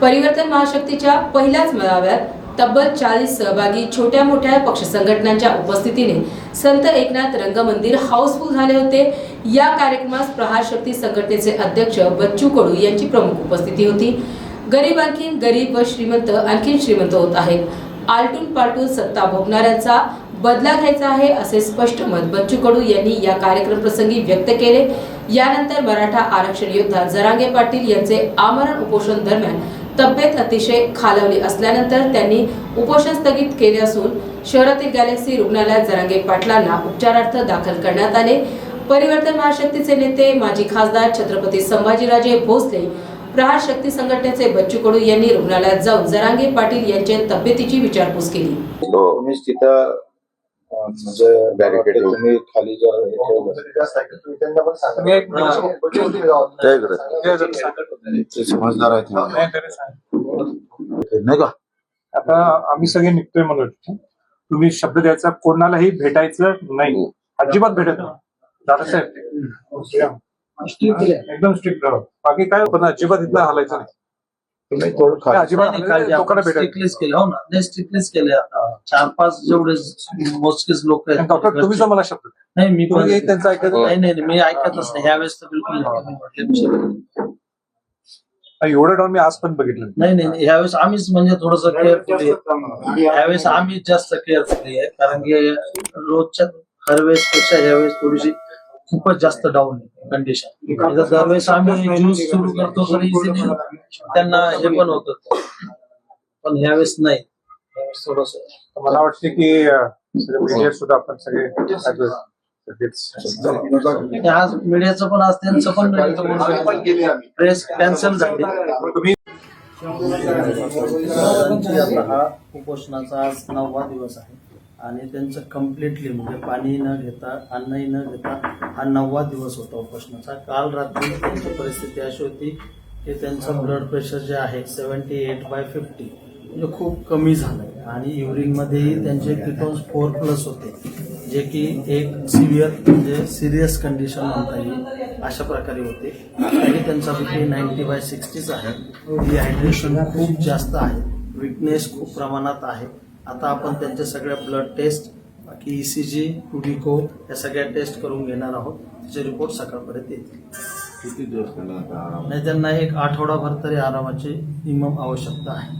परिवर्तन महाशक्तीच्या पहिल्याच मेळाव्यात तब्बल चाळीस सहभागी छोट्या मोठ्या पक्ष संघटनांच्या उपस्थितीने संत एकनाथ रंगमंदिर हाऊसफुल झाले होते. या कार्यक्रमास प्रहार शक्ती संघटनेचे अध्यक्ष बच्चू कडू यांची प्रमुख उपस्थिती होती. गरीब आणखीन गरीब व श्रीमंत आणखीन श्रीमंत होत आहेत. आलटून पालटून सत्ता भोगणाऱ्यांचा बदला घ्यायचा आहे असे स्पष्ट मत बच्चू कडू यांनी या कार्यक्रम प्रसंगी व्यक्त केले. यानंतर मराठा आरक्षण योद्धा जरांगे पाटील यांचे आमरण उपोषण दरम्यान तब्येत अतिशय खालवली असल्यानंतर त्यांनी उपोषण स्थगित केले असून शहरातील गॅलेक्सी रुग्णालयात जरांगे पाटलांना उपचारार्थ दाखल करण्यात आले. परिवर्तन महाशक्तीचे नेते माजी खासदार छत्रपती संभाजीराजे भोसले प्रहार शक्ती संघटनेचे बच्चू कडू यांनी रुग्णालयात जाऊन जरांगे पाटील यांच्या तब्येतीची विचारपूस केली. हो, म्हणजे Barricade ठेवून. तुम्ही खाली जर हे. ते समजदार आहेत. नाही का? आता आम्ही सगळे निघतोय म्हणून. तुम्ही शब्द द्यायचा कोणालाही भेटायचं नाही. अजिबात भेटत नाही. दादासाहेब एकदम स्ट्रिक्ट राहा. बाकी काय पण अजिबात इथलं हलायचं नाही. तुम्ही थोडं लोकांना केले. हो ना नाही स्ट्रिक्टलीच केले आता. चार पाच जेवढे मोजकेच लोक आणि डॉक्टर तुम्ही जर मला शब्द द्या. नाही मी पण तुम्ही त्यांचं ऐकायचं नाही नाही. नाही, मी ऐकतच नाही. ह्यावेळेस तर बिलकुल नाही. एवढं डाऊन मी आज पण बघितलं नाही. नाही नाही, ह्यावेळेस आम्हीच म्हणजे थोडस केअरफुली आहे ह्यावेळेस आम्ही जास्त केअरफुली आहे कारण की रोजच्या हर वेळेस पेक्षा ह्यावेळेस थोडीशी खूपच जास्त डाऊन आहे. कंडिशन दरवेळेस आम्ही ज्यूस सुरू करतो तर त्यांना हे पण होत. पण ह्यावेळेस नाही. ह्यावेळेस थोडस मला वाटते की मीडिया सुद्धा आपण सगळे. आज मीडियाचं पण आज त्यांचं पण प्रेस कॅन्सल झाली. हा उपोषणाचा आज नववा दिवस आहे. आणि त्यांचं कम्प्लिटली म्हणजे पाणी न घेता अन्नही न घेता हा नववा दिवस होता उपोषणाचा. काल रात्री त्यांची परिस्थिती अशी होती की त्यांचं ब्लड प्रेशर जे आहे सेवन्टी एट बाय फिफ्टी म्हणजे खूप कमी झालंय. आणि युरिनमध्येही त्यांचे किटोन्स फोर प्लस होते जे की एक सिव्हिअर म्हणजे सिरियस कंडिशन म्हणता येईल अशा प्रकारे होते. आणि त्यांचा बीपी नाईन्टी बाय सिक्स्टीच आहे. डिहायड्रेशन खूप जास्त आहे. विकनेस खूप प्रमाणात आहे. आता आपण त्यांच्या सगळ्या ब्लड टेस्ट बाकी E C G two D echo या सगळ्या टेस्ट करून घेणार आहोत. त्याचे रिपोर्ट सकाळपर्यंत येतील. किती दिवस नाही त्यांना एक आठवडाभर तरी आरामाची मिनिमम आवश्यकता आहे.